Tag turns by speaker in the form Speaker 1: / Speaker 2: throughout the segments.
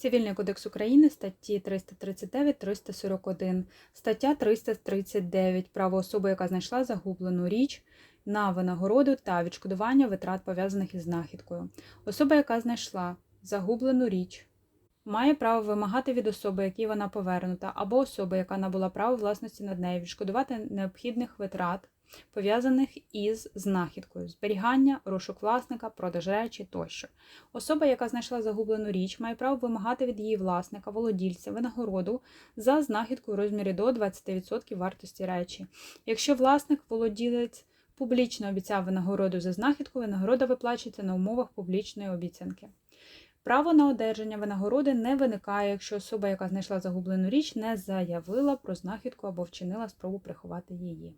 Speaker 1: Цивільний кодекс України, статті 339-341, стаття 339 право особи, яка знайшла загублену річ на винагороду та відшкодування витрат пов'язаних із знахідкою. Особа, яка знайшла загублену річ, має право вимагати від особи, якій вона повернута, або особи, яка набула право власності над нею, відшкодувати необхідних витрат, пов'язаних із знахідкою, зберігання, розшук власника, продаж речі тощо. Особа, яка знайшла загублену річ, має право вимагати від її власника, володільця, винагороду за знахідку у розмірі до 20% вартості речі. Якщо власник, володілець публічно обіцяв винагороду за знахідку, винагорода виплачується на умовах публічної обіцянки. Право на одержання винагороди не виникає, якщо особа, яка знайшла загублену річ, не заявила про знахідку або вчинила спробу приховати її.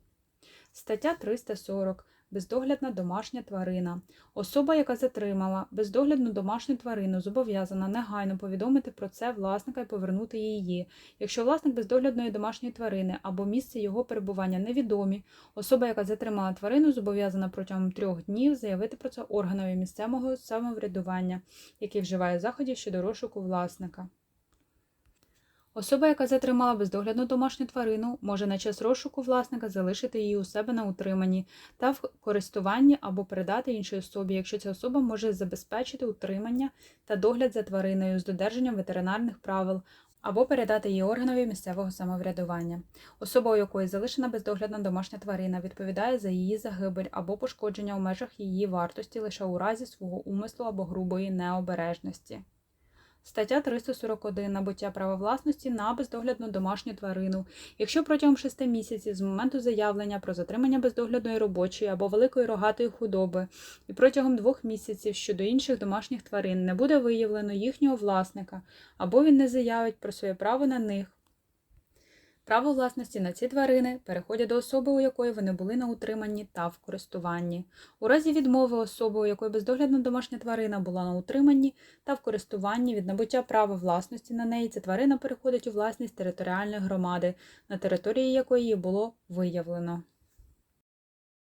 Speaker 1: Стаття 340. Бездоглядна домашня тварина. Особа, яка затримала бездоглядну домашню тварину, зобов'язана негайно повідомити про це власника і повернути її. Якщо власник бездоглядної домашньої тварини або місце його перебування невідомі, особа, яка затримала тварину, зобов'язана протягом трьох днів заявити про це органові місцевого самоврядування, який вживає заходів щодо розшуку власника. Особа, яка затримала бездоглядну домашню тварину, може на час розшуку власника залишити її у себе на утриманні та в користуванні або передати іншій особі, якщо ця особа може забезпечити утримання та догляд за твариною з додержанням ветеринарних правил. Або передати її органові місцевого самоврядування. Особа, у якої залишена бездоглядна домашня тварина, відповідає за її загибель або пошкодження у межах її вартості лише у разі свого умислу або грубої необережності. Стаття 341. Набуття права власності на бездоглядну домашню тварину. Якщо протягом 6 місяців з моменту заявлення про затримання бездоглядної робочої або великої рогатої худоби і протягом двох місяців щодо інших домашніх тварин не буде виявлено їхнього власника, або він не заявить про своє право на них, Право власності на ці тварини переходять до особи, у якої вони були на утриманні та в користуванні. У разі відмови особи, у якої бездоглядна домашня тварина була на утриманні та в користуванні від набуття права власності на неї, ця тварина переходить у власність територіальної громади, на території якої її було виявлено.